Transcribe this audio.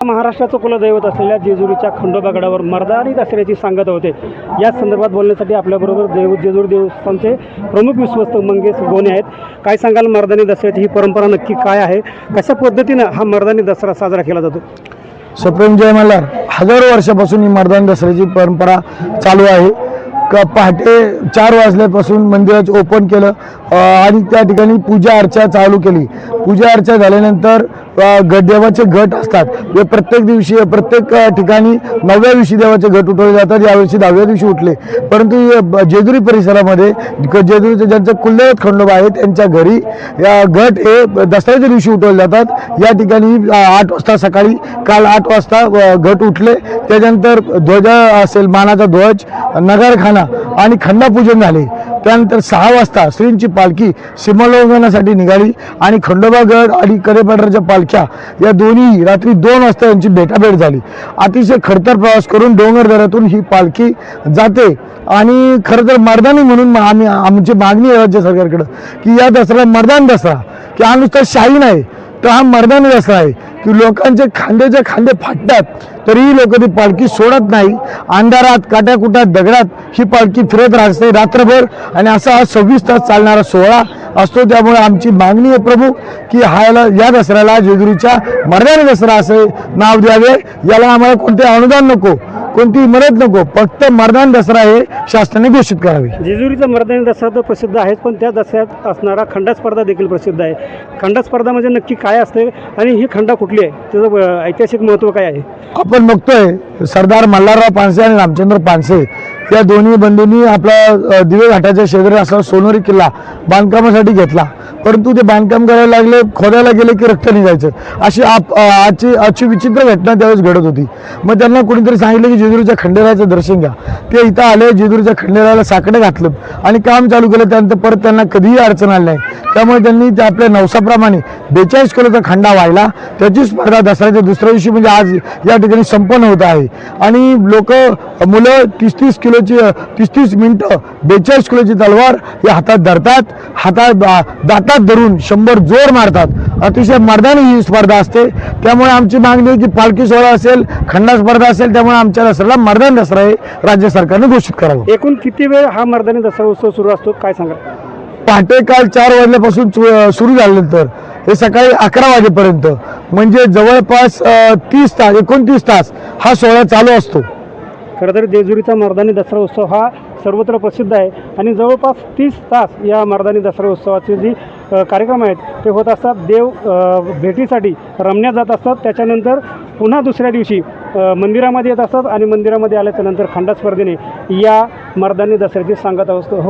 महाराष्ट्राचं कुलदैवत असलेल्या जेजुरीच्या खंडोबा गडावर मर्दानी दसऱ्याची सांगत होते. या संदर्भात बोलण्यासाठी आपल्याबरोबर देव जेजूर देवस्थानचे प्रमुख विश्वस्त मंगेश गोणे आहेत. काय सांगाल मर्दानी दसऱ्याची ही परंपरा नक्की काय आहे? कशा पद्धतीनं हा मर्दानी दसरा साजरा केला जातो? सप्रेम जय मल्हार. हजारो वर्षापासून ही मर्दानी दसऱ्याची परंपरा चालू आहे. क पहाटे चार वाजल्यापासून मंदिराचं ओपन केलं आणि त्या ठिकाणी पूजा अर्चा चालू केली. पूजा अर्चा झाल्यानंतर देवाचे गट असतात. हे प्रत्येक दिवशी प्रत्येक ठिकाणी नवव्या दिवशी देवाचे गट उठवले जातात यावर्षी दहाव्या दिवशी उठले. परंतु जेजुरी परिसरामध्ये जेजुरीचे ज्यांचं कुलदैवत खंडोबा आहे त्यांच्या घरी या गट हे दसऱ्याच्या दिवशी उठवले जातात. या ठिकाणी आठ वाजता सकाळी काल आठ वाजता गट उठले. त्याच्यानंतर ध्वजा असेल मानाचा ध्वज नगारखाना आणि खंडापूजन झाले. त्यानंतर सहा वाजता श्रींची पालखी सीमालोंघनासाठी निघाली आणि खंडोबागड आणि करेपाटरच्या पालख्या या दोन्ही रात्री दोन वाजता यांची भेटाभेट झाली. अतिशय खडतर प्रवास करून डोंगरदऱ्यातून ही पालखी जाते. आणि खरं तर मर्दानी म्हणून आम्ही आमची मागणी आहे राज्य सरकारकडं की या दसरा मर्दान दसरा की हा नुसता शाही नाही तर हा मर्दानी दसरा आहे की लोकांचे खांद्याचे खांदे फाटतात तरीही लोक ती पालखी सोडत नाही. अंधारात काट्याकुटात दगडात ही पालखी फिरत राहते रात्रभर आणि असा हा सव्वीस तास चालणारा सोहळा असतो. त्यामुळे आमची मागणी आहे प्रभू की हायला या दसऱ्याला जेजुरीच्या मर्दानी दसरा असे नाव द्यावे. याला आम्हाला कोणते अनुदान नको? कोणती मदत नको फक्त मर्दान दसरा हे शासनाने घोषित करावे. जेजुरीचा मर्दानी दसरा तर प्रसिद्ध आहेच पण त्या दसऱ्यात असणारा खंडा स्पर्धा देखील प्रसिद्ध आहे. खंडा स्पर्धा म्हणजे नक्की काय असते आणि ही खंडा कुठली आहे? त्याचं ऐतिहासिक महत्त्व काय आहे? आपण बघतोय सरदार मल्हारराव पानसे आणि रामचंद्र पानसे या दोन्ही बंधूंनी आपला दिवे घाटाच्या शेजारी असणारा सोनोरी किल्ला बांधकामासाठी घेतला. परंतु ते बांधकाम करायला लागले खोदायला गेले की रक्त निघायचं. अशी आप आजची आजची विचित्र घटना त्यावेळेस घडत होती. मग त्यांना कोणीतरी सांगितलं की जेजुरीच्या खंडेराचं दर्शन घ्या. ते इथं आले जेजुरीच्या खंडेराला साकडं घातलं आणि काम चालू केलं. त्यानंतर परत त्यांना कधीही अडचण आली नाही. त्यामुळे त्यांनी त्या आपल्या नवसाप्रमाणे बेचाळीस किलोचा खंडा वाहिला त्याची स्पर्धा दसऱ्याच्या दुसऱ्या दिवशी म्हणजे आज या ठिकाणी संपन्न होत आहे. आणि लोक मुलं तीस तीस किलोची तीस तीस मिनटं बेचाळीस किलोची तलवार या हातात धरतात. हातात दा- दातात धरून शंभर जोर मारतात. अतिशय मर्दानी ही स्पर्धा असते. त्यामुळे आमची मागणी आहे की पालखी सोहळा असेल खंडा स्पर्धा असेल त्यामुळे आमच्या दसऱ्याला मर्दानी दसरा हे राज्य सरकारने घोषित करावं. एकूण किती वेळ हा मर्दानी दसरा उत्सव सुरू असतो? काय सांगा पहाटे काल चार वाजल्यापासून सु- सुरू झाल्यानंतर हे सकाळी अकरा वाजेपर्यंत म्हणजे जवळपास तीस तास एकोणतीस तास हा सोहळा चालू असतो. खरं तर जेजुरीचा मर्दानी दसरा उत्सव हा सर्वत्र प्रसिद्ध आहे आणि जवळपास तीस तास या मर्दानी दसरा उत्सवाचे जे कार्यक्रम आहेत ते होत असतात. देव भेटीसाठी रमण्यात जात असतात. त्याच्यानंतर पुन्हा दुसऱ्या दिवशी मंदिरामध्ये येत असतात आणि मंदिरामध्ये आल्याच्यानंतर खंडा स्पर्धेने या मर्दानी दसऱ्याची सांगत असतो होत